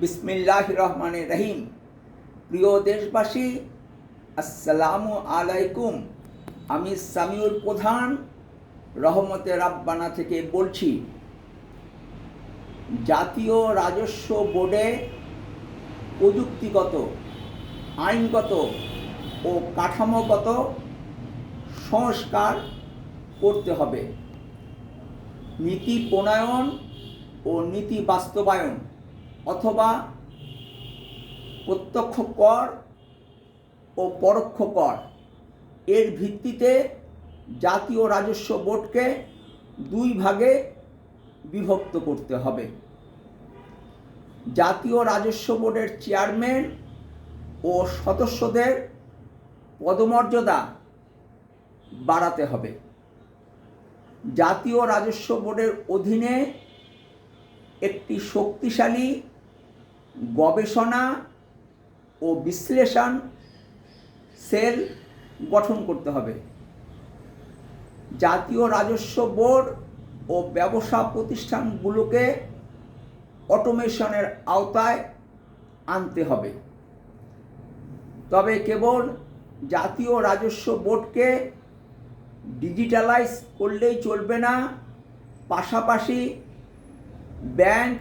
বিসমিল্লাহ রহমান রহিম। প্রিয় দেশবাসী, আসসালামু আলাইকুম। আমি সামিউল প্রধান, রহমতে রাব্বানা থেকে বলছি, জাতীয় রাজস্ব বোর্ডে প্রযুক্তিগত, আইনগত ও কাঠামোগত সংস্কার করতে হবে। নীতি প্রণয়ন ও নীতি বাস্তবায়ন অথবা প্রত্যক্ষ কর ও পরোক্ষ কর। এর ভিত্তিতে জাতীয় রাজস্ব বোর্ডকে দুই ভাগে বিভক্ত করতে হবে। জাতীয় রাজস্ব বোর্ডের চেয়ারম্যান ও সদস্যদের পদমর্যাদা বাড়াতে হবে। জাতীয় রাজস্ব বোর্ডের অধীনে একটি শক্তিশালী গবেষণা ও বিশ্লেষণ সেল গঠন করতে হবে। জাতীয় রাজস্ব বোর্ড ও ব্যবসা প্রতিষ্ঠানগুলোকে অটোমেশনের আওতায় আনতে হবে। তবে কেবল জাতীয় রাজস্ব বোর্ডকে ডিজিটালাইজ করলেই চলবে না, পাশাপাশি ব্যাংক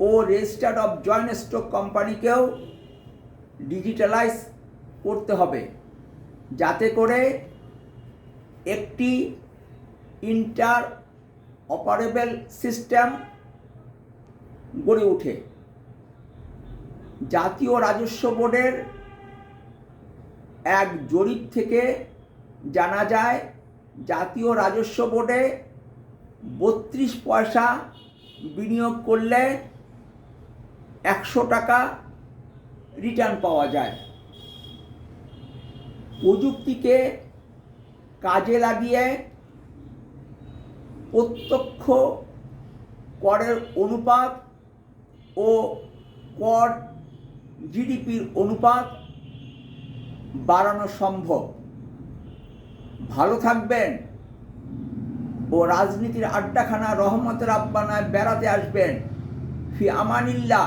ও রেজিস্টার্ড অফ জয়েন্ট স্টক কোম্পানিকেও ডিজিটালাইজ করতে হবে। যাতে করে একটি ইন্টার অপারেবল সিস্টেম গড়ে ওঠে। জাতীয় রাজস্ব বোর্ডের এক জরিপ থেকে জানা যায়, জাতীয় রাজস্ব বোর্ডে বত্রিশ পয়সা বিনিয়োগ করলে একশো টাকা রিটার্ন পাওয়া যায়। প্রযুক্তিকে কাজে লাগিয়ে প্রত্যক্ষ করের অনুপাত ও কর জিডিপির অনুপাত বাড়ানো সম্ভব। ভালো থাকবেন ও রাজনীতির আড্ডাখানা রহমতের আব্বানায় বেড়াতে আসবেন। ফি আমানিল্লাহ।